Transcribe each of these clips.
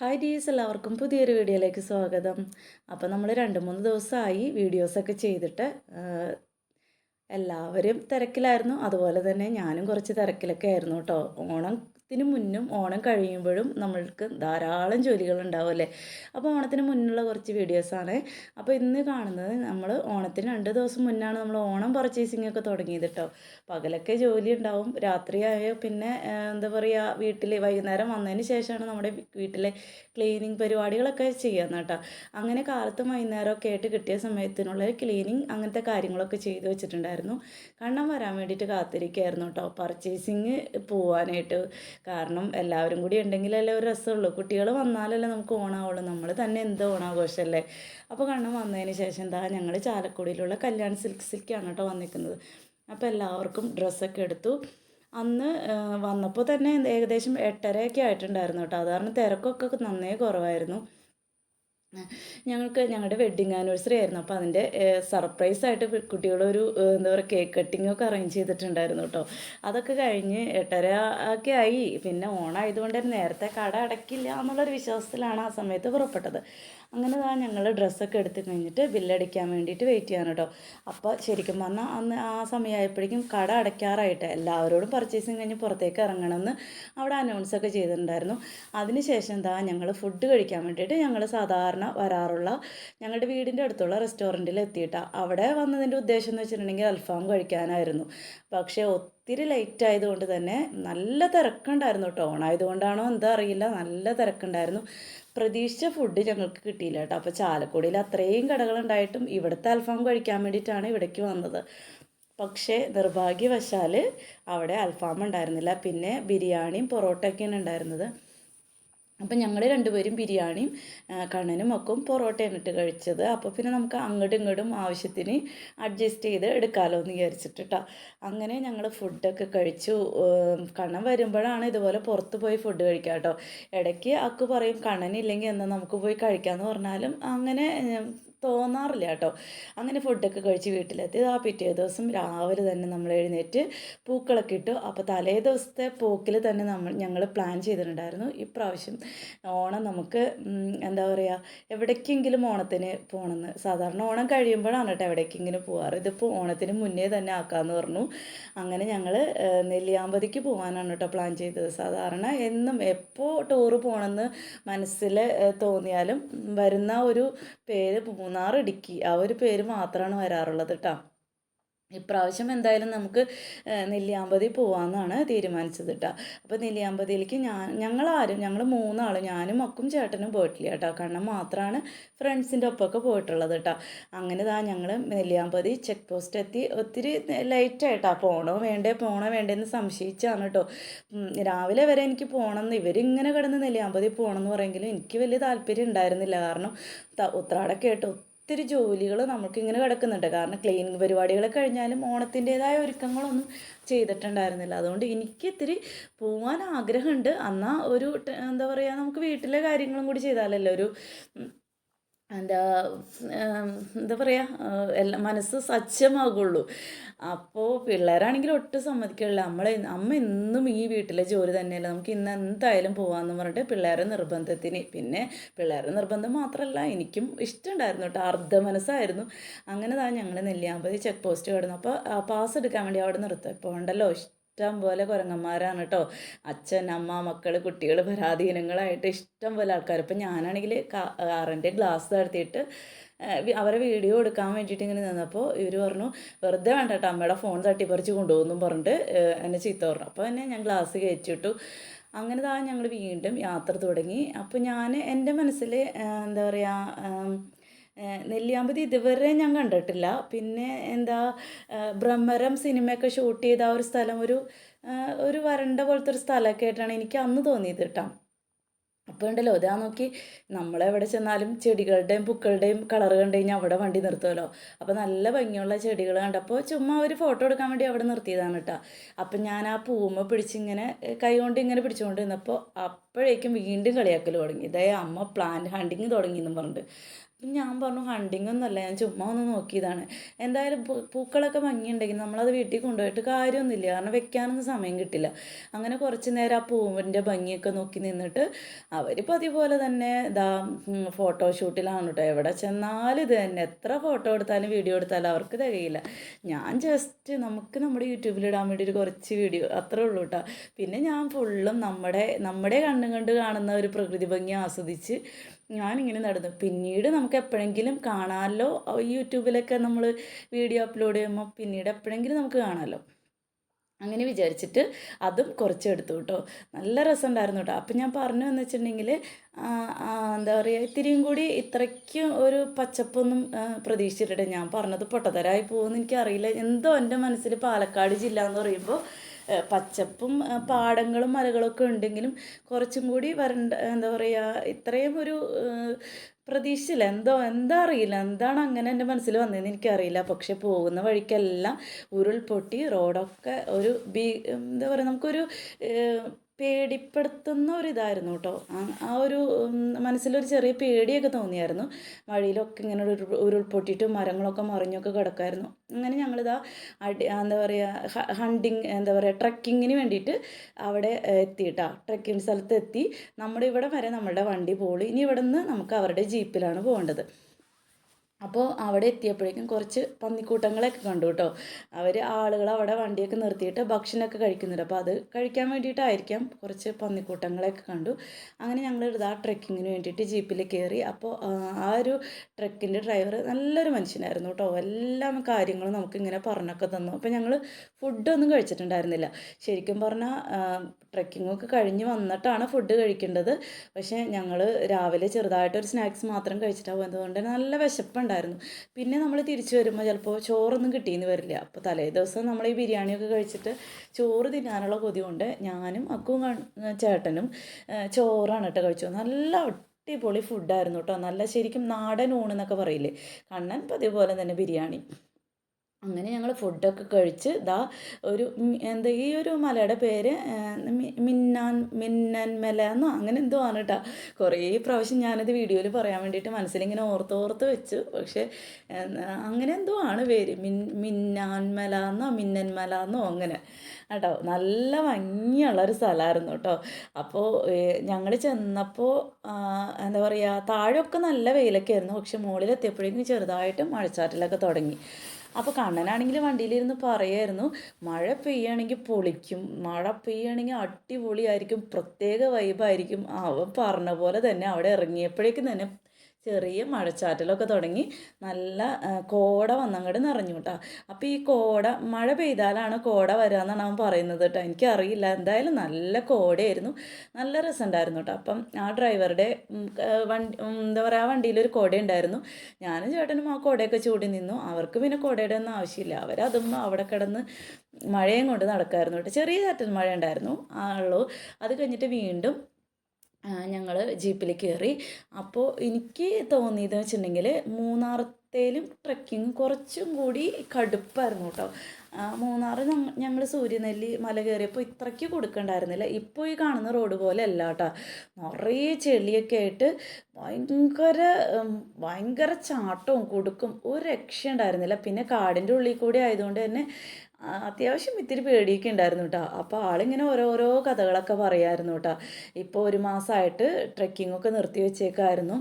Hi ഡീസ് എല്ലാവർക്കും പുതിയൊരു വീഡിയോയിലേക്ക് സ്വാഗതം. അപ്പോൾ നമ്മൾ രണ്ട് മൂന്ന് ദിവസമായി വീഡിയോസൊക്കെ ചെയ്തിട്ട് എല്ലാവരും തിരക്കിലായിരുന്നു. അതുപോലെ തന്നെ ഞാനും കുറച്ച് തിരക്കിലൊക്കെ ആയിരുന്നു കേട്ടോ. ഓണത്തിന് മുന്നും ഓണം കഴിയുമ്പോഴും നമ്മൾക്ക് ധാരാളം ജോലികൾ ഉണ്ടാവും അല്ലേ? അപ്പോൾ ഓണത്തിന് മുന്നുള്ള കുറച്ച് വീഡിയോസാണ് അപ്പോൾ ഇന്ന് കാണുന്നത് നമ്മൾ ഓണത്തിന് രണ്ട് ദിവസം മുന്നാണ് നമ്മൾ ഓണം പർച്ചേസിംഗ് ഒക്കെ തുടങ്ങിയത് കേട്ടോ പകലൊക്കെ ജോലി ഉണ്ടാവും. രാത്രിയായ പിന്നെ എന്താ പറയുക വീട്ടിൽ വൈകുന്നേരം വന്നതിന് ശേഷമാണ് നമ്മുടെ വീട്ടിലെ ക്ലീനിങ് പരിപാടികളൊക്കെ ചെയ്യുന്നത് കേട്ടോ അങ്ങനെ കാലത്തും വൈകുന്നേരമൊക്കെ ആയിട്ട് കിട്ടിയ സമയത്തിനുള്ള ക്ലീനിങ് അങ്ങനത്തെ കാര്യങ്ങളൊക്കെ ചെയ്തു വെച്ചിട്ടുണ്ടായിരുന്നു. കണ്ണം വരാൻ വേണ്ടിയിട്ട് കാത്തിരിക്കുകയായിരുന്നു കേട്ടോ പർച്ചേസിങ് പോവാനായിട്ട് കാരണം എല്ലാവരും കൂടി ഉണ്ടെങ്കിലല്ലേ ഒരു രസമുള്ളൂ. കുട്ടികൾ വന്നാലല്ലേ നമുക്ക് ഓണാവുള്ളൂ. നമ്മൾ തന്നെ എന്ത് ഓണാഘോഷമല്ലേ? അപ്പോൾ കണ്ണം വന്നതിന് ശേഷം എന്താ ഞങ്ങൾ ചാലക്കുടിയിലുള്ള കല്യാൺ സിൽക്ക് സിൽക്കാണ് കേട്ടോ വന്നിരിക്കുന്നത്. അപ്പോൾ എല്ലാവർക്കും ഡ്രസ്സൊക്കെ എടുത്തു. അന്ന് വന്നപ്പോൾ തന്നെ ഏകദേശം എട്ടരയൊക്കെ ആയിട്ടുണ്ടായിരുന്നു കേട്ടോ. അത് തിരക്കൊക്കെ നന്നേ കുറവായിരുന്നു. ഞങ്ങൾക്ക് ഞങ്ങളുടെ വെഡ്ഡിങ് ആനിവേഴ്സറി ആയിരുന്നു. അപ്പോൾ അതിന്റെ സർപ്രൈസ് ആയിട്ട് കുട്ടികളൊരു എന്താ പറയുക കേക്ക് കട്ടിംഗ് ഒക്കെ അറേഞ്ച് ചെയ്തിട്ടുണ്ടായിരുന്നു കേട്ടോ അതൊക്കെ കഴിഞ്ഞ് എട്ടര ഒക്കെ ആയി. പിന്നെ ഓണായതുകൊണ്ട് നേരത്തെ കട അടയ്ക്കില്ല എന്നുള്ളൊരു വിശ്വാസത്തിലാണ് ആ സമയത്ത് പുറപ്പെട്ടത്. അങ്ങനെ ആ ഞങ്ങൾ ഡ്രസ്സൊക്കെ എടുത്ത് കഴിഞ്ഞിട്ട് ബില്ലടിക്കാൻ വേണ്ടിയിട്ട് വെയിറ്റ് ചെയ്യാൻ കേട്ടോ അപ്പോൾ ശരിക്കും പറഞ്ഞാൽ അന്ന് ആ സമയമായപ്പോഴേക്കും കട അടയ്ക്കാറായിട്ട് എല്ലാവരോടും പർച്ചേസിങ് കഴിഞ്ഞ് പുറത്തേക്ക് ഇറങ്ങണമെന്ന് അവിടെ അനൗൺസ് ഒക്കെ ചെയ്തിട്ടുണ്ടായിരുന്നു. അതിനുശേഷം എന്താ ഞങ്ങൾ ഫുഡ് കഴിക്കാൻ വേണ്ടിയിട്ട് ഞങ്ങൾ സാധാരണ വരാറുള്ള ഞങ്ങളുടെ വീടിന്റെ അടുത്തുള്ള റെസ്റ്റോറന്റിൽ എത്തിയിട്ടാണ് അവിടെ വന്നതിന്റെ ഉദ്ദേശം എന്ന് വെച്ചിട്ടുണ്ടെങ്കിൽ അൽഫാം കഴിക്കാനായിരുന്നു. പക്ഷേ ഒത്തിരി ലൈറ്റ് ആയതുകൊണ്ട് തന്നെ നല്ല തിരക്കുണ്ടായിരുന്നു കേട്ടോ ഓണായതുകൊണ്ടാണോ എന്താ അറിയില്ല. നല്ല തിരക്കുണ്ടായിരുന്നു. പ്രതീക്ഷിച്ച ഫുഡ് ഞങ്ങൾക്ക് കിട്ടിയില്ല കേട്ടോ. അപ്പോൾ ചാലക്കുടിയിൽ അത്രയും കടകളുണ്ടായിട്ടും ഇവിടുത്തെ അൽഫാം കഴിക്കാൻ വേണ്ടിയിട്ടാണ് ഇവിടേക്ക് വന്നത്. പക്ഷേ നിർഭാഗ്യവശാൽ അവിടെ അൽഫാം ഉണ്ടായിരുന്നില്ല. പിന്നെ ബിരിയാണിയും പൊറോട്ടയൊക്കെയാണ് ഉണ്ടായിരുന്നത്. അപ്പം ഞങ്ങൾ രണ്ടുപേരും ബിരിയാണിയും കണ്ണനും ഒക്കെ പൊറോട്ടയാണ് ഇട്ട് കഴിച്ചത്. അപ്പോൾ പിന്നെ നമുക്ക് അങ്ങോട്ടും ഇങ്ങോട്ടും ആവശ്യത്തിന് അഡ്ജസ്റ്റ് ചെയ്ത് എടുക്കാമല്ലോ എന്ന് വിചാരിച്ചിട്ട് കേട്ടോ അങ്ങനെ ഞങ്ങൾ ഫുഡൊക്കെ കഴിച്ചു. കണ്ണൻ വരുമ്പോഴാണ് ഇതുപോലെ പുറത്ത് പോയി ഫുഡ് കഴിക്കുക കേട്ടോ ഇടയ്ക്ക് അക്കു പറയും കണ്ണനില്ലെങ്കിൽ എന്നാൽ നമുക്ക് പോയി കഴിക്കാമെന്ന് പറഞ്ഞാലും അങ്ങനെ തോന്നാറില്ല കേട്ടോ അങ്ങനെ ഫുഡൊക്കെ കഴിച്ച് വീട്ടിലെത്തി ആ പിറ്റേ ദിവസം രാവിലെ തന്നെ നമ്മൾ എഴുന്നേറ്റ് പൂക്കളൊക്കെ ഇട്ടു. അപ്പോൾ തലേ ദിവസത്തെ പോക്കിൽ തന്നെ നമ്മൾ ഞങ്ങൾ പ്ലാൻ ചെയ്തിട്ടുണ്ടായിരുന്നു. ഇപ്രാവശ്യം ഓണം നമുക്ക് എന്താ പറയുക എവിടേക്കെങ്കിലും ഓണത്തിന് പോകണമെന്ന് സാധാരണ ഓണം കഴിയുമ്പോഴാണ് കേട്ടോ എവിടേക്കെങ്കിലും പോകാറ് ഇതിപ്പോൾ ഓണത്തിന് മുന്നേ തന്നെ ആക്കാമെന്ന് പറഞ്ഞു. അങ്ങനെ ഞങ്ങൾ നെല്ലിയാമ്പതിക്ക് പോകാനാണ് കേട്ടോ പ്ലാൻ ചെയ്തത്. സാധാരണ എന്നും എപ്പോൾ ടൂറ് പോകണമെന്ന് മനസ്സിൽ തോന്നിയാലും വരുന്ന ഒരു പേര് മൂന്നാർ ഇടുക്കി ആ ഒരു പേര് മാത്രമാണ് വരാറുള്ളത് കേട്ടോ ഇപ്രാവശ്യം എന്തായാലും നമുക്ക് നെല്ലിയാമ്പതി പോവാമെന്നാണ് തീരുമാനിച്ചത് കേട്ടോ അപ്പോൾ നെല്ലിയാമ്പതിയിലേക്ക് ഞാൻ ഞങ്ങളാരും ഞങ്ങൾ മൂന്നാൾ ഞാനും മക്കും ചേട്ടനും പോയിട്ടില്ല കേട്ടോ കാരണം മാത്രമാണ് ഫ്രണ്ട്സിന്റെ ഒപ്പമൊക്കെ പോയിട്ടുള്ളത് കേട്ടോ അങ്ങനെ താ ഞങ്ങൾ നെല്ലിയാമ്പതി ചെക്ക് പോസ്റ്റ് എത്തി ഒത്തിരി ലൈറ്റായിട്ടാ പോകണോ വേണ്ടേ പോകണോ വേണ്ടേന്ന് സംശയിച്ചാണ് കേട്ടോ രാവിലെ വരെ എനിക്ക് പോകണം എന്ന് ഇവരിങ്ങനെ കിടന്ന് നെല്ലിയാമ്പതി പോകണമെന്ന് പറയുമെങ്കിലും എനിക്ക് വലിയ താല്പര്യം ഉണ്ടായിരുന്നില്ല. കാരണം ഉത്രാടൊക്കെ ആയിട്ട് ഒത്തിരി ജോലികൾ നമുക്കിങ്ങനെ കിടക്കുന്നുണ്ട്. കാരണം ക്ലീനിങ് പരിപാടികൾ കഴിഞ്ഞാലും ഓണത്തിന്റെതായ ഒരുക്കങ്ങളൊന്നും ചെയ്തിട്ടുണ്ടായിരുന്നില്ല. അതുകൊണ്ട് എനിക്ക് ഇത്തിരി പോകാൻ ആഗ്രഹമുണ്ട്. എന്നാൽ ഒരു എന്താ പറയുക നമുക്ക് വീട്ടിലെ കാര്യങ്ങളും കൂടി ചെയ്താലല്ലേ ഒരു എന്താ എന്താ പറയുക എല്ലാം മനസ്സ് സജ്ജമാകുള്ളൂ അപ്പോൾ പിള്ളേരാണെങ്കിൽ ഒട്ടും സമ്മതിക്കില്ല നമ്മൾ അമ്മ എന്നും ഈ വീട്ടിലെ ജോലി തന്നെയല്ല. നമുക്ക് ഇന്ന് എന്തായാലും പോകാമെന്ന് പറഞ്ഞിട്ട് പിള്ളേരെ നിർബന്ധത്തിന് പിന്നെ പിള്ളേരുടെ നിർബന്ധം മാത്രമല്ല എനിക്കും ഇഷ്ടമുണ്ടായിരുന്നു കേട്ടോ. അർദ്ധ മനസ്സായിരുന്നു. അങ്ങനെ താ ഞങ്ങൾ നെല്ലിയാമ്പതി ചെക്ക് പോസ്റ്റ് കിടന്നു. അപ്പോൾ പാസ് എടുക്കാൻ വേണ്ടി അവിടെ നിർത്തും ഇപ്പോൾ ഉണ്ടല്ലോ ഇഷ്ടം പോലെ കുരങ്ങന്മാരാണ് കേട്ടോ അച്ഛൻ അമ്മ മക്കൾ കുട്ടികൾ പരാധീനങ്ങളായിട്ട് ഇഷ്ടം പോലെ ആൾക്കാർ ഇപ്പം ഞാനാണെങ്കിൽ കാറിന്റെ ഗ്ലാസ് താഴ്ത്തിയിട്ട് അവരെ വീഡിയോ എടുക്കാൻ വേണ്ടിയിട്ട് ഇങ്ങനെ നിന്നപ്പോൾ ഇവർ പറഞ്ഞു വെറുതെ വേണ്ട കേട്ടോ അമ്മയുടെ ഫോൺ തട്ടിപ്പറിച്ച് കൊണ്ടുപോകുന്നു പറഞ്ഞിട്ട് എന്നെ ചീത്ത പറഞ്ഞു. അപ്പോൾ തന്നെ ഞാൻ ഗ്ലാസ് കയറ്റിട്ടു അങ്ങനെ താ ഞങ്ങൾ വീണ്ടും യാത്ര തുടങ്ങി. അപ്പോൾ ഞാൻ എന്റെ മനസ്സിൽ എന്താ പറയുക നെല്ലിയാമ്പതി ഇതുവരെ ഞാൻ കണ്ടിട്ടില്ല. പിന്നെ എന്താ ബ്രഹ്മരം സിനിമയൊക്കെ ഷൂട്ട് ചെയ്ത ആ ഒരു സ്ഥലം ഒരു ഒരു വരണ്ട പോലത്തെ ഒരു സ്ഥലമൊക്കെ ആയിട്ടാണ് എനിക്ക് അന്ന് തോന്നിയത് കേട്ടോ. അപ്പോൾ ഉണ്ടല്ലോ ഇതാ നോക്കി നമ്മളെവിടെ ചെന്നാലും ചെടികളുടെയും പൂക്കളുടെയും കളർ കണ്ടു കഴിഞ്ഞാൽ അവിടെ വണ്ടി നിർത്തുമല്ലോ അപ്പോൾ നല്ല ഭംഗിയുള്ള ചെടികൾ കണ്ടപ്പോൾ ചുമ്മാ ഒരു ഫോട്ടോ എടുക്കാൻ വേണ്ടി അവിടെ നിർത്തിയതാണ് കേട്ടോ. അപ്പം ഞാൻ ആ പൂമ പിടിച്ചിങ്ങനെ കൈകൊണ്ട് ഇങ്ങനെ പിടിച്ചുകൊണ്ട് നിന്നപ്പോൾ അപ്പോഴേക്കും വീണ്ടും കളിയാക്കൽ തുടങ്ങി. ഇതേ അമ്മ പ്ലാന്റ് ഹണ്ടിങ് തുടങ്ങി എന്നും പറഞ്ഞിട്ട്. ഞാൻ പറഞ്ഞു ഹണ്ടിങ് ഒന്നുമല്ല ഞാൻ ചുമ്മാ ഒന്ന് നോക്കിയതാണ്. എന്തായാലും പൂക്കളൊക്കെ പൂക്കളൊക്കെ ഭംഗിയുണ്ടെങ്കിൽ നമ്മളത് വീട്ടിൽ കൊണ്ടുപോയിട്ട് കാര്യമൊന്നുമില്ല. കാരണം വെക്കാനൊന്നും സമയം കിട്ടില്ല. അങ്ങനെ കുറച്ച് നേരം ആ പൂവിന്റെ ഭംഗിയൊക്കെ നോക്കി നിന്നിട്ട് അവരിപ്പോൾ അതുപോലെ തന്നെ ഇതാ ഫോട്ടോഷൂട്ടിലാണ് കേട്ടോ എവിടെ ചെന്നാലും ഇത് തന്നെ. എത്ര ഫോട്ടോ എടുത്താലും വീഡിയോ എടുത്താലും അവർക്ക് തികയില്ല. ഞാൻ ജസ്റ്റ് നമുക്ക് നമ്മുടെ യൂട്യൂബിൽ ഇടാൻ വേണ്ടി ഒരു കുറച്ച് വീഡിയോ അത്രേ ഉള്ളൂ കേട്ടോ പിന്നെ ഞാൻ ഫുള്ളും നമ്മുടെ നമ്മുടെ കണ്ണും കണ്ട് കാണുന്ന ഒരു പ്രകൃതി ഭംഗി ആസ്വദിച്ച് ഞാനിങ്ങനെ നടന്നു. പിന്നീട് നമുക്ക് എപ്പോഴെങ്കിലും കാണാമല്ലോ യൂട്യൂബിലൊക്കെ നമ്മൾ വീഡിയോ അപ്ലോഡ് ചെയ്യുമ്പോൾ പിന്നീട് എപ്പോഴെങ്കിലും നമുക്ക് കാണാമല്ലോ അങ്ങനെ വിചാരിച്ചിട്ട് അതും കുറച്ച് എടുത്തു കേട്ടോ. നല്ല രസമുണ്ടായിരുന്നു കേട്ടോ. അപ്പം ഞാൻ പറഞ്ഞു എന്ന് വെച്ചിട്ടുണ്ടെങ്കിൽ എന്താ പറയുക ഇത്തിരിയും കൂടി ഇത്രയ്ക്കും ഒരു പച്ചപ്പൊന്നും പ്രതീക്ഷിച്ചിട്ടില്ല. ഞാൻ പറഞ്ഞത് പൊട്ടത്തരായി പോകുമെന്ന് എനിക്കറിയില്ല. എന്തോ എന്റെ മനസ്സിൽ പാലക്കാട് ജില്ല എന്ന് പറയുമ്പോൾ പച്ചപ്പും പാടങ്ങളും മലകളൊക്കെ ഉണ്ടെങ്കിലും കുറച്ചും കൂടി വരണ്ട എന്താ പറയുക ഇത്രയും ഒരു ആ, പ്രതീക്ഷിച്ചില്ല. എന്തോ എന്താ അറിയില്ല. എന്താണ് അങ്ങനെ എന്റെ മനസ്സിൽ വന്നതെന്ന് എനിക്കറിയില്ല. പക്ഷെ പോകുന്ന വഴിക്കെല്ലാം ഉരുൾപൊട്ടി റോഡൊക്കെ ഒരു ബി എന്താ പറയുക നമുക്കൊരു പേടിപ്പെടുത്തുന്ന ഒരിതായിരുന്നു കേട്ടോ. ആ- ഒരു മനസ്സിലൊരു ചെറിയ പേടിയൊക്കെ തോന്നിയായിരുന്നു. വഴിയിലൊക്കെ ഇങ്ങനെ ഒരു ഉരുൾ- ഉരുൾപൊട്ടിയിട്ടും മരങ്ങളൊക്കെ മറിഞ്ഞൊക്കെ കിടക്കായിരുന്നു അങ്ങനെ ഞങ്ങളിതാ അടി എന്താ പറയുക ഹണ്ടിങ് എന്താ പറയുക ട്രക്കിങ്ങിന് വേണ്ടിയിട്ട് അവിടെ എത്തി എത്തിയിട്ടാ ട്രക്കിംഗ് സ്ഥലത്ത് എത്തി നമ്മുടെ ഇവിടെ വരെ നമ്മുടെ വണ്ടി പോളി. ഇനി ഇവിടെ നിന്ന് നമുക്ക് അവരുടെ ജീപ്പിലാണ് പോകേണ്ടത്. അപ്പോൾ അവിടെ എത്തിയപ്പോഴേക്കും കുറച്ച് പന്നിക്കൂട്ടങ്ങളൊക്കെ കണ്ടു കേട്ടോ. അവർ ആളുകൾ അവിടെ വണ്ടിയൊക്കെ നിർത്തിയിട്ട് ഭക്ഷണമൊക്കെ കഴിക്കുന്നുണ്ട്. അപ്പോൾ അത് കഴിക്കാൻ വേണ്ടിയിട്ടായിരിക്കാം കുറച്ച് പന്നിക്കൂട്ടങ്ങളെയൊക്കെ കണ്ടു. അങ്ങനെ ഞങ്ങൾ ആ ട്രെക്കിങ്ങിന് വേണ്ടിയിട്ട് ജീപ്പിൽ കയറി. അപ്പോൾ ആ, ഒരു ട്രക്കിന്റെ ഡ്രൈവർ നല്ലൊരു മനുഷ്യനായിരുന്നു കേട്ടോ. എല്ലാ കാര്യങ്ങളും നമുക്ക് ഇങ്ങനെ പറഞ്ഞൊക്കെ തന്നു. അപ്പോൾ ഞങ്ങൾ ഫുഡൊന്നും കഴിച്ചിട്ടുണ്ടായിരുന്നില്ല. ശരിക്കും പറഞ്ഞാൽ ട്രെക്കിങ്ങൊക്കെ കഴിഞ്ഞ് വന്നിട്ടാണ് ഫുഡ് കഴിക്കേണ്ടത്. പക്ഷേ ഞങ്ങൾ രാവിലെ ചെറുതായിട്ടൊരു സ്നാക്സ് മാത്രം കഴിച്ചിട്ടാണ് അതുകൊണ്ട് നല്ല വിശപ്പുണ്ടായിരുന്നു പിന്നെ നമ്മൾ തിരിച്ചു വരുമ്പോൾ ചിലപ്പോൾ ചോറൊന്നും കിട്ടിയെന്ന് വരില്ല. അപ്പോൾ തലേ ദിവസം നമ്മൾ ഈ ബിരിയാണിയൊക്കെ കഴിച്ചിട്ട് ചോറ് തിന്നാനുള്ള കൊതി കൊണ്ട് ഞാനും അക്കും ചേട്ടനും ചോറാണ് കേട്ടോ കഴിച്ചത്. നല്ല അടിപൊളി ഫുഡായിരുന്നു കേട്ടോ. നല്ല ശരിക്കും നാടൻ ഊണെന്നൊക്കെ പറയില്ലേ? കണ്ണൻ പതിപോലെ തന്നെ ബിരിയാണി. അങ്ങനെ ഞങ്ങൾ ഫുഡൊക്കെ കഴിച്ച് ദാ ഒരു എന്താ ഈ ഒരു മലയുടെ പേര് മിന്നാൻ മിന്നൻ എന്നോ അങ്ങനെ എന്തോ ആണ് കേട്ടോ കുറേ പ്രാവശ്യം ഞാനത് വീഡിയോയിൽ പറയാൻ വേണ്ടിയിട്ട് മനസ്സിലിങ്ങനെ ഓർത്ത് ഓർത്ത് വെച്ചു. പക്ഷേ അങ്ങനെ എന്തോ ആണ് പേര്. മിൻ മിന്നാൻ മല എന്നോ മിന്നൻ എന്നോ അങ്ങനെ. കേട്ടോ നല്ല ഭംഗിയുള്ള ഒരു സ്ഥലമായിരുന്നു കേട്ടോ അപ്പോൾ ഞങ്ങൾ ചെന്നപ്പോൾ എന്താ പറയുക താഴെയൊക്കെ നല്ല വെയിലൊക്കെ ആയിരുന്നു. പക്ഷെ മുകളിലെത്തിയപ്പോഴേക്കും ചെറുതായിട്ട് മഴച്ചാറ്റലൊക്കെ തുടങ്ങി. അപ്പോൾ കണ്ണനാണെങ്കിൽ വണ്ടിയിലിരുന്ന് പറയായിരുന്നു മഴ പെയ്യുകയാണെങ്കിൽ പൊളിക്കും മഴ പെയ്യുകയാണെങ്കിൽ അടിപൊളിയായിരിക്കും പ്രത്യേക വൈബായിരിക്കും അവൻ പറഞ്ഞ പോലെ തന്നെ അവിടെ ഇറങ്ങിയപ്പോഴേക്കും തന്നെ ചെറിയ മഴച്ചാറ്റലൊക്കെ തുടങ്ങി നല്ല കോട വന്നങ്ങോട്ട് നിറഞ്ഞു കേട്ടോ അപ്പോൾ ഈ കോട മഴ പെയ്താലാണ് കോട വരാമെന്നാണ് അവൻ പറയുന്നത് കേട്ടോ എനിക്കറിയില്ല. എന്തായാലും നല്ല കോടയായിരുന്നു. നല്ല രസമുണ്ടായിരുന്നു കേട്ടോ അപ്പം ആ ഡ്രൈവറുടെ വണ്ടി എന്താ പറയുക ആ വണ്ടിയിലൊരു കോട ഉണ്ടായിരുന്നു ഞാനും ചേട്ടനും ആ കോടയൊക്കെ ചൂടി നിന്നു. അവർക്ക് പിന്നെ കോടയുടെ ഒന്നും ആവശ്യമില്ല അവരതും അവിടെ കിടന്ന് മഴയും കൊണ്ട് നടക്കായിരുന്നു കേട്ടോ ചെറിയ ചാറ്റൽ മഴ ഉണ്ടായിരുന്നു ആ ഉള്ളൂ. അത് കഴിഞ്ഞിട്ട് വീണ്ടും ഞങ്ങൾ ജീപ്പിൽ കയറി അപ്പോൾ എനിക്ക് തോന്നിയത് വെച്ചിട്ടുണ്ടെങ്കിൽ മൂന്നാറത്തേലും ട്രക്കിങ് കുറച്ചും കൂടി കടുപ്പായിരുന്നു കേട്ടോ. മൂന്നാർ ഞങ്ങൾ സൂര്യനെല്ലി മല കയറിയപ്പോൾ ഇത്രയ്ക്ക് കൊടുക്കണ്ടായിരുന്നില്ല. ഇപ്പോൾ ഈ കാണുന്ന റോഡ് പോലെ അല്ല കേട്ടോ. നിറയെ ചെളിയൊക്കെ ആയിട്ട് ഭയങ്കര ഭയങ്കര ചാട്ടവും കൊടുക്കും. ഒരു രക്ഷ ഉണ്ടായിരുന്നില്ല പിന്നെ കാടിന്റെ ഉള്ളിൽ കൂടി ആയതുകൊണ്ട് തന്നെ അത്യാവശ്യം ഇത്തിരി പേടിയൊക്കെ ഉണ്ടായിരുന്നു കേട്ടോ അപ്പോൾ ആളിങ്ങനെ ഓരോരോ കഥകളൊക്കെ പറയായിരുന്നു കേട്ടോ ഇപ്പോൾ ഒരു മാസമായിട്ട് ഒക്കെ നിർത്തി വെച്ചേക്കായിരുന്നു.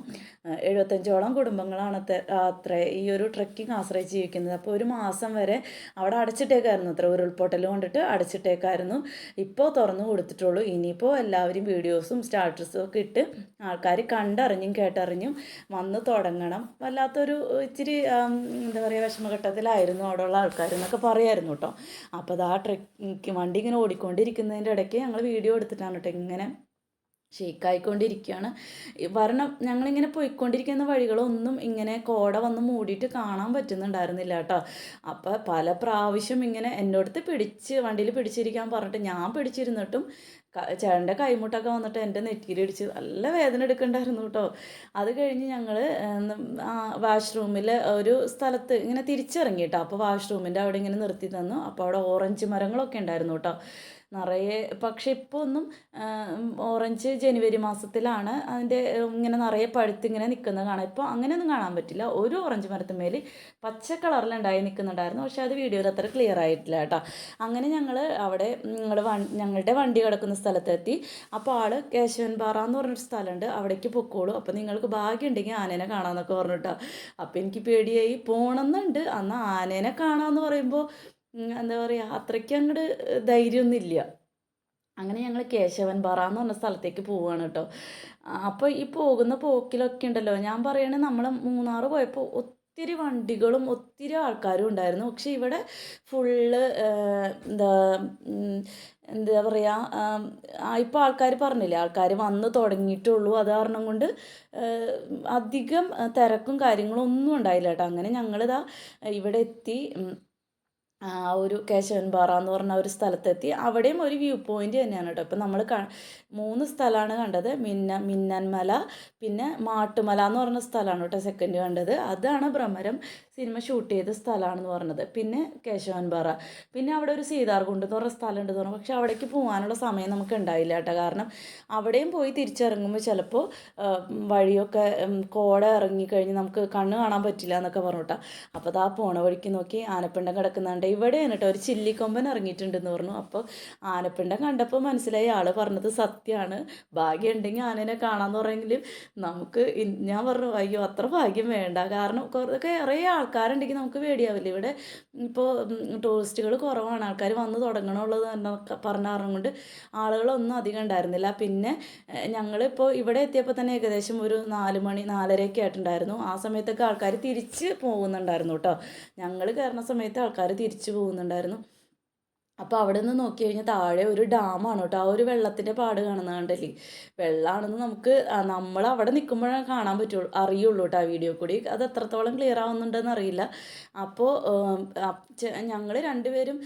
എഴുപത്തഞ്ചോളം കുടുംബങ്ങളാണ് അത്ര- ഈ ഒരു ട്രെക്കിംഗ് ആശ്രയിച്ച് ജീവിക്കുന്നത്. അപ്പോൾ ഒരു മാസം വരെ അവിടെ അടച്ചിട്ടേക്കായിരുന്നു. അത്ര ഉരുൾപൊട്ടൽ കൊണ്ടിട്ട് അടച്ചിട്ടേക്കായിരുന്നു. ഇപ്പോൾ തുറന്നു കൊടുത്തിട്ടുള്ളൂ. ഇനിയിപ്പോൾ എല്ലാവരും വീഡിയോസും സ്റ്റാറ്റസും ഒക്കെ ഇട്ട് ആൾക്കാർ കണ്ടറിഞ്ഞും കേട്ടറിഞ്ഞും വന്ന് തുടങ്ങണം. വല്ലാത്തൊരു ഇച്ചിരി എന്താ പറയുക വിഷമഘട്ടത്തിലായിരുന്നു അവിടെയുള്ള ആൾക്കാരെന്നൊക്കെ പറയായിരുന്നു കേട്ടോ അപ്പോൾ അത് ആ ട്രക്ക് വണ്ടി ഇങ്ങനെ ഓടിക്കൊണ്ടിരിക്കുന്നതിന്റെ ഇടയ്ക്ക് ഞങ്ങൾ വീഡിയോ എടുത്തിട്ടാണ് കേട്ടോ ഇങ്ങനെ ഷെയ്ക്കായിക്കൊണ്ടിരിക്കുകയാണ് വരണം ഞങ്ങളിങ്ങനെ പോയിക്കൊണ്ടിരിക്കുന്ന വഴികളൊന്നും ഇങ്ങനെ കോട വന്ന് മൂടിയിട്ട് കാണാൻ പറ്റുന്നുണ്ടായിരുന്നില്ല കേട്ടോ. അപ്പോൾ പല പ്രാവശ്യം ഇങ്ങനെ എന്നോടത്ത് പിടിച്ച് വണ്ടിയിൽ പിടിച്ചിരിക്കാൻ പറഞ്ഞിട്ട് ഞാൻ പിടിച്ചിരുന്നിട്ടും ചേട്ടന്റെ കൈമുട്ടൊക്കെ വന്നിട്ട് എന്റെ നെറ്റിയിലിടിച്ച് നല്ല വേദന എടുക്കണ്ടായിരുന്നു കേട്ടോ. അത് കഴിഞ്ഞ് ഞങ്ങൾ വാഷ്റൂമിൽ ഒരു സ്ഥലത്ത് ഇങ്ങനെ തിരിച്ചിറങ്ങി കേട്ടോ. അപ്പോൾ വാഷ്റൂമിന്റെ അവിടെ ഇങ്ങനെ നിർത്തി തന്നു. അപ്പോൾ അവിടെ ഓറഞ്ച് മരങ്ങളൊക്കെ ഉണ്ടായിരുന്നു കേട്ടോ. നിറയെ പക്ഷെ ഇപ്പോൾ ഒന്നും ഓറഞ്ച് ജനുവരി മാസത്തിലാണ് അതിന്റെ ഇങ്ങനെ നിറയെ പഴുത്ത് ഇങ്ങനെ നിൽക്കുന്നത് കാണാം. ഇപ്പോൾ അങ്ങനെയൊന്നും കാണാൻ പറ്റില്ല. ഒരു ഓറഞ്ച് മരത്തുമേൽ പച്ച കളറിലുണ്ടായി നിൽക്കുന്നുണ്ടായിരുന്നു. പക്ഷേ അത് വീഡിയോയിൽ അത്ര ക്ലിയർ ആയിട്ടില്ല കേട്ടോ. അങ്ങനെ ഞങ്ങൾ അവിടെ ഞങ്ങളുടെ ഞങ്ങളുടെ വണ്ടി കിടക്കുന്ന സ്ഥലത്തെത്തി. അപ്പോൾ ആൾ കേശവൻ പാറ എന്ന് പറഞ്ഞൊരു സ്ഥലമുണ്ട്. അവിടേക്ക് പൊക്കോളൂ. അപ്പോൾ നിങ്ങൾക്ക് ഭാഗ്യമുണ്ടെങ്കിൽ ആനേനെ കാണാമെന്നൊക്കെ പറഞ്ഞിട്ടോ. അപ്പോൾ എനിക്ക് പേടിയായി. പോകണമെന്നുണ്ട് അന്ന് ആനേനെ കാണാമെന്ന് പറയുമ്പോൾ എന്താ പറയുക അത്രയ്ക്ക് അങ്ങോട്ട് ധൈര്യമൊന്നുമില്ല അങ്ങനെ ഞങ്ങൾ കേശവൻ പാറ എന്ന് പറഞ്ഞ സ്ഥലത്തേക്ക് പോവുകയാണ് കേട്ടോ. അപ്പോൾ ഈ പോകുന്ന പോക്കിലൊക്കെ ഉണ്ടല്ലോ ഞാൻ പറയണേ നമ്മൾ മൂന്നാർ പോയപ്പോൾ ഒത്തിരി വണ്ടികളും ഒത്തിരി ആൾക്കാരും ഉണ്ടായിരുന്നു. പക്ഷേ ഇവിടെ ഫുള്ള് എന്താ എന്താ പറയുക ഇപ്പോൾ ആൾക്കാർ പറഞ്ഞില്ലേ ആൾക്കാർ വന്ന് തുടങ്ങിയിട്ടുള്ളൂ. അത് കാരണം കൊണ്ട് അധികം തിരക്കും കാര്യങ്ങളും ഒന്നും ഉണ്ടായില്ല കേട്ടോ. അങ്ങനെ ഞങ്ങളിതാ ഇവിടെ എത്തി. ആ ഒരു കേശവൻ പാറ എന്ന് പറഞ്ഞ ഒരു സ്ഥലത്തെത്തി. അവിടെയും ഒരു വ്യൂ പോയിന്റ് തന്നെയാണ് കേട്ടോ. ഇപ്പം നമ്മൾ ക മൂന്ന് സ്ഥലമാണ് കണ്ടത്. മിന്ന മിന്നൻമല പിന്നെ മാട്ടുമല എന്ന് പറഞ്ഞ സ്ഥലമാണ് കേട്ടോ സെക്കൻഡ് കണ്ടത്. അതാണ് ഭ്രമരം സിനിമ ഷൂട്ട് ചെയ്ത സ്ഥലമാണെന്ന് പറഞ്ഞത്. പിന്നെ കേശവൻ പാറ പിന്നെ അവിടെ ഒരു സീതാർകുണ്ട് എന്ന് പറഞ്ഞ സ്ഥലം ഉണ്ട് പറഞ്ഞു. പക്ഷെ അവിടേക്ക് പോകാനുള്ള സമയം നമുക്ക് ഉണ്ടായില്ല കേട്ടോ. കാരണം അവിടെയും പോയി തിരിച്ചിറങ്ങുമ്പോൾ ചിലപ്പോൾ വഴിയൊക്കെ കോട ഇറങ്ങിക്കഴിഞ്ഞ് നമുക്ക് കണ്ണ് കാണാൻ പറ്റില്ല എന്നൊക്കെ പറഞ്ഞു കേട്ടോ. അപ്പോൾ അതാ പോണ വഴിക്ക് നോക്കി ആനപ്പിണ്ടം കിടക്കുന്നുണ്ട്. ഇവിടെയാണ് കേട്ടോ. ഒരു ചില്ലിക്കൊമ്പൻ ഇറങ്ങിയിട്ടുണ്ടെന്ന് പറഞ്ഞു. അപ്പോൾ ആനപ്പിണ്ടം കണ്ടപ്പോൾ മനസ്സിലായി. ആൾ പറഞ്ഞത് സത്യമാണ് ഭാഗ്യം ഉണ്ടെങ്കിൽ ആനനെ കാണാമെന്ന് പറഞ്ഞെങ്കിലും നമുക്ക് ഞാൻ പറഞ്ഞു അയ്യോ അത്ര ഭാഗ്യം വേണ്ട. കാരണം കുറേ കുറേ ആൾക്കാരുണ്ടെങ്കിൽ നമുക്ക് പേടിയാവില്ല? ഇവിടെ ഇപ്പോൾ ടൂറിസ്റ്റുകൾ കുറവാണ്. ആൾക്കാർ വന്ന് തുടങ്ങണമുള്ളത് പറഞ്ഞ കാരണം ആളുകളൊന്നും അധികം ഉണ്ടായിരുന്നില്ല. പിന്നെ ഞങ്ങളിപ്പോൾ ഇവിടെ എത്തിയപ്പോൾ തന്നെ ഏകദേശം ഒരു നാല് മണി നാലരയൊക്കെ ആയിട്ടുണ്ടായിരുന്നു. ആ സമയത്തൊക്കെ ആൾക്കാർ തിരിച്ച് പോകുന്നുണ്ടായിരുന്നു കേട്ടോ. ഞങ്ങൾ കയറുന്ന സമയത്ത് ആൾക്കാർ തിരിച്ച് പോകുന്നുണ്ടായിരുന്നു. അപ്പോൾ അവിടെ നിന്ന് നോക്കി കഴിഞ്ഞാൽ താഴെ ഒരു ഡാമാണ് കേട്ടോ ആ ഒരു വെള്ളത്തിന്റെ പാട് കാണുന്നത് കണ്ടല്ലേ? വെള്ളമാണെന്ന് നമുക്ക് നമ്മൾ അവിടെ നിൽക്കുമ്പോഴാണ് കാണാൻ പറ്റുള്ളൂ അറിയുള്ളൂ കേട്ടോ ആ വീഡിയോ കൂടി. അത് എത്രത്തോളം ക്ലിയർ ആവുന്നുണ്ടെന്ന് അറിയില്ല. അപ്പോൾ ഞങ്ങൾ രണ്ടുപേരും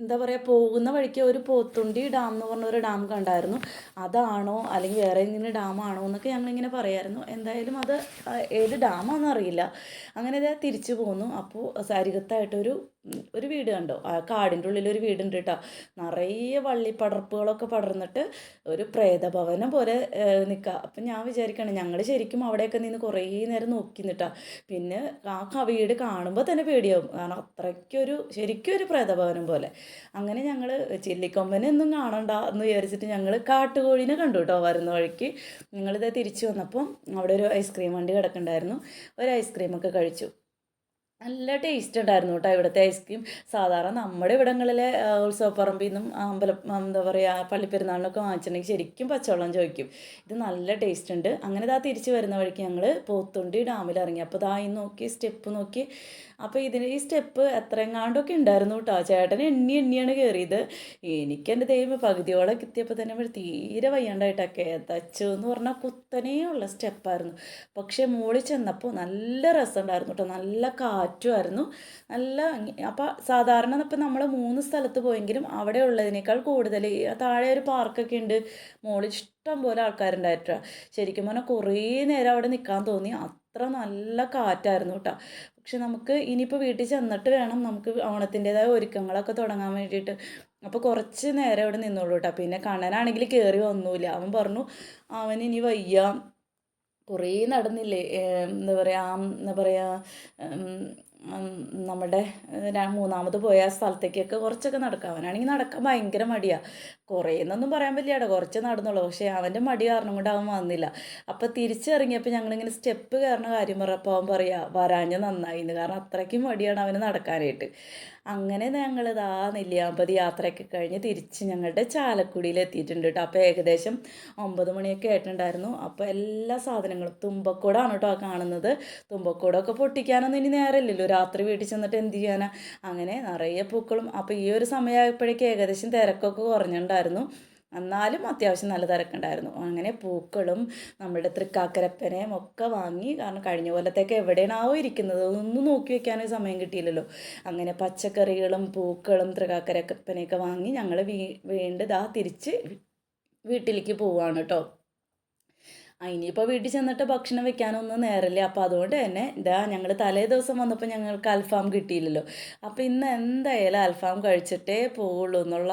എന്താ പറയുക പോകുന്ന വഴിക്ക് ഒരു പോത്തുണ്ടി ഡാം എന്ന് പറഞ്ഞ ഒരു ഡാം കണ്ടായിരുന്നു. അതാണോ അല്ലെങ്കിൽ വേറെ ഏതെങ്കിലും ഡാമാണോ എന്നൊക്കെ ഞങ്ങളിങ്ങനെ പറയായിരുന്നു. എന്തായാലും അത് ഏത് ഡാമാണെന്ന് അറിയില്ല. അങ്ങനെ ഇതാ തിരിച്ചു പോന്നു. അപ്പോൾ സാരികത്തായിട്ടൊരു ഒരു വീട് കണ്ടോ. ആ കാടിന്റെ ഉള്ളിൽ ഒരു വീടുണ്ട് കേട്ടോ നിറയെ വള്ളിപ്പടർപ്പുകളൊക്കെ പടർന്നിട്ട് ഒരു പ്രേതഭവനം പോലെ നിൽക്കുക അപ്പം ഞാൻ വിചാരിക്കണം ഞങ്ങൾ ശരിക്കും അവിടെയൊക്കെ നിന്ന് കുറേ നേരം നോക്കി നിട്ടാ പിന്നെ ആ വീട് കാണുമ്പോൾ തന്നെ പേടിയാവും. കാരണം അത്രയ്ക്കൊരു ശരിക്കും ഒരു പ്രേതഭവനം പോലെ. അങ്ങനെ ഞങ്ങൾ ചില്ലിക്കൊമ്പനെ ഒന്നും കാണണ്ട എന്ന് വിചാരിച്ചിട്ട് ഞങ്ങൾ കാട്ടുകോഴിനെ കണ്ടു കേട്ടോ വരുന്ന വഴിക്ക്. ഞങ്ങളിത് തിരിച്ചു വന്നപ്പം അവിടെ ഒരു ഐസ്ക്രീം വണ്ടി കിടക്കണ്ടായിരുന്നു ഒരു ഐസ്ക്രീമൊക്കെ കഴിച്ചു. നല്ല ടേസ്റ്റ് ഉണ്ടായിരുന്നു കേട്ടോ ഇവിടുത്തെ ഐസ്ക്രീം സാധാരണ നമ്മുടെ ഇവിടങ്ങളിലെ ഉത്സവപ്പറമ്പിൽ നിന്നും അമ്പലം എന്താ പറയുക പള്ളിപ്പെരുന്നാളിനൊക്കെ വാങ്ങിച്ചിട്ടുണ്ടെങ്കിൽ ശരിക്കും പച്ചവെള്ളം ചോദിക്കും. ഇത് നല്ല ടേസ്റ്റ് ഉണ്ട്. അങ്ങനെ ഇതാ തിരിച്ച് വരുന്ന വഴിക്ക് ഞങ്ങൾ പോത്തുണ്ടി ഡാമിൽ ഇറങ്ങി. അപ്പോൾ ഇതാ നോക്കി സ്റ്റെപ്പ് നോക്കി. അപ്പോൾ ഇതിന് ഈ സ്റ്റെപ്പ് എത്രയെങ്ങാണ്ടൊക്കെ ഉണ്ടായിരുന്നു കേട്ടോ. ചേട്ടൻ എണ്ണി എണ്ണിയാണ് കയറിയത് എനിക്ക് എന്റെ ദൈവം പകുതിയോളം എത്തിയപ്പോൾ തന്നെ തീരെ വയ്യാണ്ടായിട്ടൊക്കെ. തച്ചു എന്ന് പറഞ്ഞാൽ കുത്തനെയുള്ള സ്റ്റെപ്പായിരുന്നു പക്ഷേ മുകളിൽ ചെന്നപ്പോൾ നല്ല രസമുണ്ടായിരുന്നു കേട്ടോ. നല്ല കാറ്റുമായിരുന്നു നല്ല അപ്പോൾ സാധാരണ ഇപ്പം നമ്മൾ മൂന്ന് സ്ഥലത്ത് പോയെങ്കിലും അവിടെ ഉള്ളതിനേക്കാൾ കൂടുതൽ താഴെ ഒരു പാർക്കൊക്കെ ഉണ്ട് മോളിൽ ഇഷ്ടം പോലെ ആൾക്കാരുണ്ടായിട്ടാ. ശരിക്കും പറഞ്ഞാൽ കുറേ നേരം അവിടെ നിൽക്കാൻ തോന്നി. അത്ര നല്ല കാറ്റായിരുന്നു കേട്ടോ പക്ഷെ നമുക്ക് ഇനിയിപ്പോൾ വീട്ടിൽ ചെന്നിട്ട് വേണം നമുക്ക് ഓണത്തിന്റെതായ ഒരുക്കങ്ങളൊക്കെ തുടങ്ങാൻ വേണ്ടിയിട്ട്. അപ്പോൾ കുറച്ച് നേരം അവിടെ നിന്നോളൂ കേട്ടോ പിന്നെ കണ്ണനാണെങ്കിൽ കയറി വന്നൂല അവൻ പറഞ്ഞു അവൻ ഇനി വയ്യ. കുറേ നടന്നില്ലേ എന്താ പറയുക എന്താ പറയുക നമ്മുടെ മൂന്നാമത് പോയ സ്ഥലത്തേക്കൊക്കെ കുറച്ചൊക്കെ നടക്കാം. അവനാണെങ്കിൽ നടക്കാൻ ഭയങ്കര മടിയാണ് കുറേ എന്നൊന്നും പറയാൻ പറ്റില്ല കുറച്ച് നടന്നുള്ളൂ. പക്ഷേ അവന്റെ മടി കാരണം കൊണ്ട് അവൻ വന്നില്ല. അപ്പോൾ തിരിച്ചിറങ്ങിയപ്പോൾ ഞങ്ങളിങ്ങനെ സ്റ്റെപ്പ് കയറുന്ന കാര്യം പറഞ്ഞപ്പോൾ അവൻ പറയാ വരാഞ്ഞ നന്നായി എന്ന് കാരണം അത്രയ്ക്കും മടിയാണ് അവന് നടക്കാനായിട്ട്. അങ്ങനെ ഞങ്ങൾ ഇതാ നെല്ലിയാമ്പതി യാത്രയൊക്കെ കഴിഞ്ഞ് തിരിച്ച് ഞങ്ങളുടെ ചാലക്കുടിയിൽ എത്തിയിട്ടുണ്ട് കേട്ടോ. അപ്പോൾ ഏകദേശം ഒമ്പത് മണിയൊക്കെ ആയിട്ടുണ്ടായിരുന്നു. അപ്പോൾ എല്ലാ സാധനങ്ങളും തുമ്പക്കൂടാണ് കേട്ടോ കാണുന്നത്. തുമ്പക്കൂടൊക്കെ പൊട്ടിക്കാനൊന്നും ഇനി നേരമില്ലല്ലോ. രാത്രി വീട്ടിൽ ചെന്നിട്ട് എന്ത് ചെയ്യാനാ? അങ്ങനെ നിറയെ പൂക്കളും. അപ്പോൾ ഈ ഒരു സമയമായപ്പോഴേക്കും ഏകദേശം തിരക്കൊക്കെ കുറഞ്ഞിട്ടുണ്ടായിരുന്നു എന്നാലും അത്യാവശ്യം നല്ല തിരക്കുണ്ടായിരുന്നു. അങ്ങനെ പൂക്കളും നമ്മുടെ തൃക്കാക്കരപ്പനയും ഒക്കെ വാങ്ങി. കാരണം കഴിഞ്ഞ കൊല്ലത്തേക്ക് എവിടെയാണാവോ ഇരിക്കുന്നത്. ഒന്നും നോക്കി വെക്കാനേ സമയം കിട്ടിയില്ലല്ലോ. അങ്ങനെ പച്ചക്കറികളും പൂക്കളും തൃക്കാക്കരപ്പനയൊക്കെ വാങ്ങി ഞങ്ങൾ വീ വീണ്ടും ഇതാ തിരിച്ച് വീട്ടിലേക്ക് പോവുകയാണ് കേട്ടോ ഇനിയിപ്പോൾ വീട്ടിൽ ചെന്നിട്ട് ഭക്ഷണം വെക്കാനൊന്നും നേരമില്ല. അപ്പോൾ അതുകൊണ്ട് തന്നെ ഇതാ ഞങ്ങൾ തലേ ദിവസം വന്നപ്പോൾ ഞങ്ങൾക്ക് അൽഫാം കിട്ടിയില്ലല്ലോ. അപ്പോൾ ഇന്ന് എന്തായാലും അൽഫാം കഴിച്ചിട്ടേ പോവുള്ളൂ എന്നുള്ള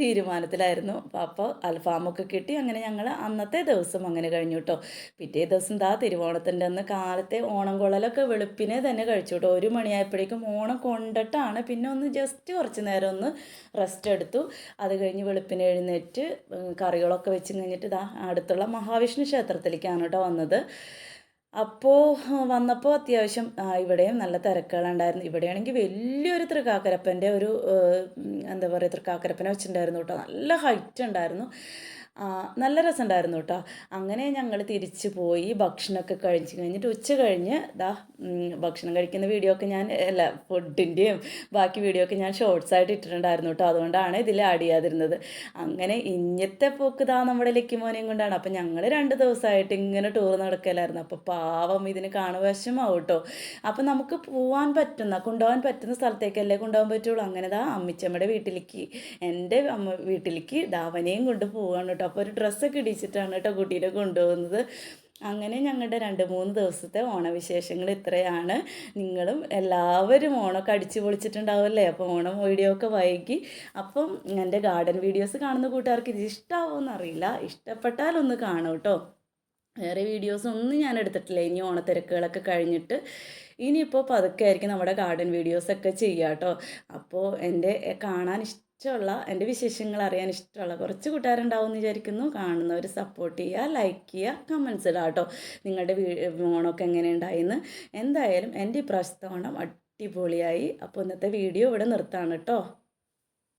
തീരുമാനത്തിലായിരുന്നു. അപ്പോൾ അൽഫാമൊക്കെ കിട്ടി. അങ്ങനെ ഞങ്ങൾ അന്നത്തെ ദിവസം അങ്ങനെ കഴിഞ്ഞു കേട്ടോ പിറ്റേ ദിവസം ദാ തിരുവോണത്തിന്റെ അന്ന് കാലത്തെ ഓണം കൊള്ളലൊക്കെ വെളുപ്പിനെ തന്നെ കഴിച്ചു കേട്ടോ ഒരു മണിയായപ്പോഴേക്കും ഓണം കൊണ്ടിട്ടാണ്. പിന്നെ ഒന്ന് ജസ്റ്റ് കുറച്ച് നേരം ഒന്ന് റെസ്റ്റ് എടുത്തു. അത് കഴിഞ്ഞ് വെളുപ്പിനെ എഴുന്നേറ്റ് കറികളൊക്കെ വെച്ച് കഴിഞ്ഞിട്ട് ഇതാ അടുത്തുള്ള മഹാവിഷ്ണു ക്ഷേത്രത്തിലേക്കാണ് കേട്ടോ വന്നത്. അപ്പോൾ വന്നപ്പോൾ അത്യാവശ്യം ഇവിടെയും നല്ല തിരക്കുകളുണ്ടായിരുന്നു. ഇവിടെയാണെങ്കിൽ വലിയൊരു തൃക്കാക്കരപ്പന്റെ ഒരു എന്താ പറയുക തൃക്കാക്കരപ്പനെ വെച്ചിട്ടുണ്ടായിരുന്നു കേട്ടോ. നല്ല ഹൈറ്റ് ഉണ്ടായിരുന്നു. നല്ല രസമുണ്ടായിരുന്നു കേട്ടോ. അങ്ങനെ ഞങ്ങൾ തിരിച്ചു പോയി ഭക്ഷണമൊക്കെ കഴിച്ച് കഴിഞ്ഞിട്ട് ഉച്ച കഴിഞ്ഞ് ദാ ഭക്ഷണം കഴിക്കുന്ന വീഡിയോ ഒക്കെ ഞാൻ അല്ല ഫുഡിന്റെയും ബാക്കി വീഡിയോ ഒക്കെ ഞാൻ ഷോർട്സ് ആയിട്ട് ഇട്ടിട്ടുണ്ടായിരുന്നു കേട്ടോ. അതുകൊണ്ടാണ് ഇതിൽ ആഡ് ചെയ്യാതിരുന്നത്. അങ്ങനെ ഇന്നത്തെ പോക്ക് ഇതാ നമ്മുടെ ലക്കിമോനെയും കൊണ്ടാണ്. അപ്പം ഞങ്ങൾ രണ്ട് ദിവസമായിട്ട് ഇങ്ങനെ ടൂർ നടക്കലായിരുന്നു. അപ്പോൾ പാവം ഇതിന് കാണുവശമാവും കേട്ടോ. അപ്പം നമുക്ക് പോവാൻ പറ്റുന്ന കൊണ്ടുപോകാൻ പറ്റുന്ന സ്ഥലത്തേക്കല്ലേ കൊണ്ടുപോകാൻ പറ്റുള്ളൂ. അങ്ങനെ ദാ അമ്മിച്ചമ്മയുടെ വീട്ടിലേക്ക് എന്റെ അമ്മ വീട്ടിലേക്ക് ദാവനെയും കൊണ്ട് പോവാണ് കേട്ടോ. അപ്പോൾ ഒരു ഡ്രസ്സൊക്കെ ഇടിച്ചിട്ടാണ് കേട്ടോ കുട്ടീനെ കൊണ്ടുപോകുന്നത്. അങ്ങനെ ഞങ്ങളുടെ രണ്ട് മൂന്ന് ദിവസത്തെ ഓണവിശേഷങ്ങൾ ഇത്രയാണ്. നിങ്ങളും എല്ലാവരും ഓണമൊക്കെ അടിച്ചു പൊളിച്ചിട്ടുണ്ടാവുമല്ലേ? അപ്പോൾ ഓണം വീഡിയോ ഒക്കെ വൈകി. അപ്പം എന്റെ ഗാർഡൻ വീഡിയോസ് കാണുന്ന കൂട്ടുകാർക്ക് ഇത് ഇഷ്ടമാവുമെന്ന് അറിയില്ല. ഇഷ്ടപ്പെട്ടാൽ ഒന്ന് കാണൂ കേട്ടോ. വേറെ വീഡിയോസ് ഒന്നും ഞാൻ എടുത്തിട്ടില്ല. ഇനി ഓണത്തിരക്കുകളൊക്കെ കഴിഞ്ഞിട്ട് ഇനിയിപ്പോൾ പതുക്കെ ആയിരിക്കും നമ്മുടെ ഗാർഡൻ വീഡിയോസൊക്കെ ചെയ്യുക കേട്ടോ. അപ്പോൾ എന്റെ കാണാൻ ഇഷ്ടമുള്ള എന്റെ വിശേഷങ്ങൾ അറിയാൻ ഇഷ്ടമുള്ള കുറച്ച് കൂട്ടുകാരുണ്ടാവും എന്ന് വിചാരിക്കുന്നു. കാണുന്നവർ സപ്പോർട്ട് ചെയ്യുക ലൈക്ക് ചെയ്യുക കമൻസ് ഇടുക കേട്ടോ. നിങ്ങളുടെ വീ ഓണമൊക്കെ എങ്ങനെ ഉണ്ടായിന്ന് എന്തായാലും എന്റെ ഇപ്രാവശ്യത്തെ ഓണം അടിപൊളിയായി. അപ്പോൾ ഇന്നത്തെ വീഡിയോ ഇവിടെ നിർത്താണ് കേട്ടോ.